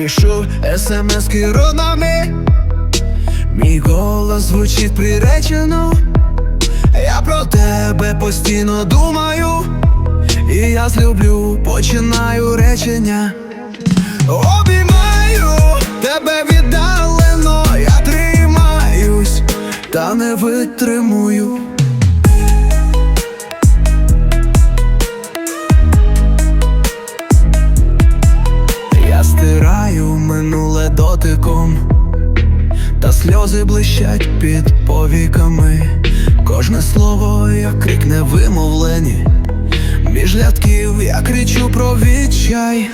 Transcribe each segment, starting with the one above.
пишу смс-ки Мій голос звучить приречено. Я про тебе постійно думаю. І я злюблю, починаю речення. Обіймаю тебе віддалено, я тримаюсь, та не витримую. Сльози блищать під повіками. Кожне слово, як крик невимовлені. Між рядків я кричу про відчай.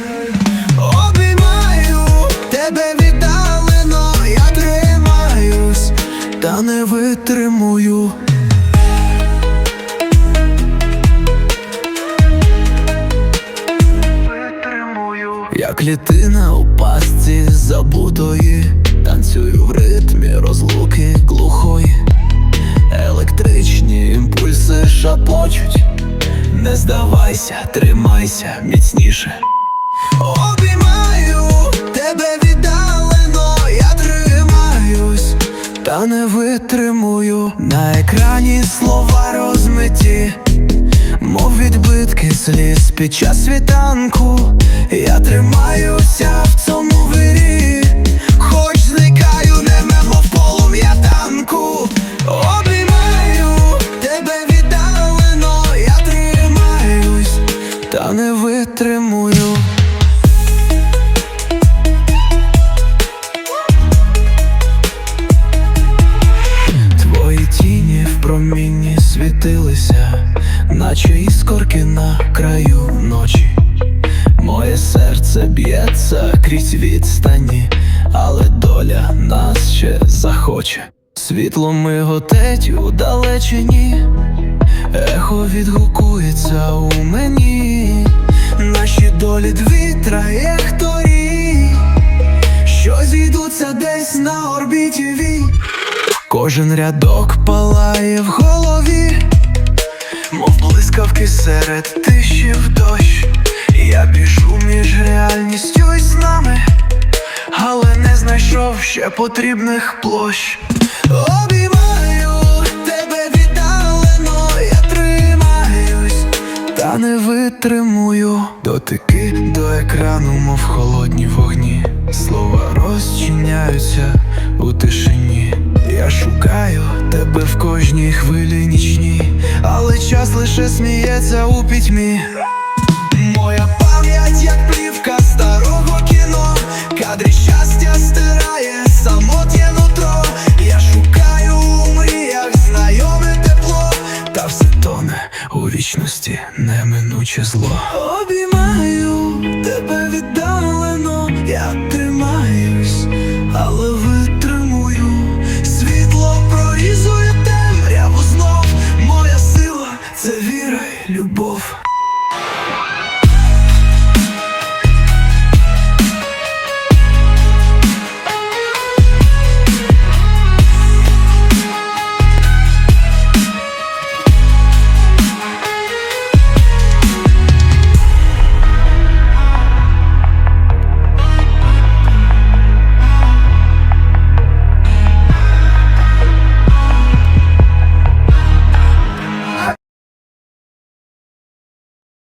Обіймаю тебе віддалено, я тримаюсь, та не витримую. Я клітина у пастці забутої, шапочуть, не здавайся, тримайся міцніше. Обіймаю тебе віддалено, я тримаюсь, та не витримую на екрані слова розмиті. Мов відбитки сліз під час світанку Я тримаюся в цьому витримую Твої тіні в промінні світилися, наче іскорки на краю ночі. Моє серце б'ється крізь відстані, але доля нас ще захоче. Світло миготить у далечині, ехо відгукується у мені. Долі дві траєкторії, що зійдуться десь на орбіті вій. Кожен рядок палає в голові, мов блискавки серед тиші в дощ. Я біжу між реальністю і снами, але не знайшов ще потрібних площ. Обіймаю не витримую дотики до екрану, мов холодні вогні. Слова розчиняються у тишині. Я шукаю тебе в кожній хвилі нічній, але час лише сміється у пітьмі. Неминуче зло. Обіймаю тебе віддалено, я тримаюсь,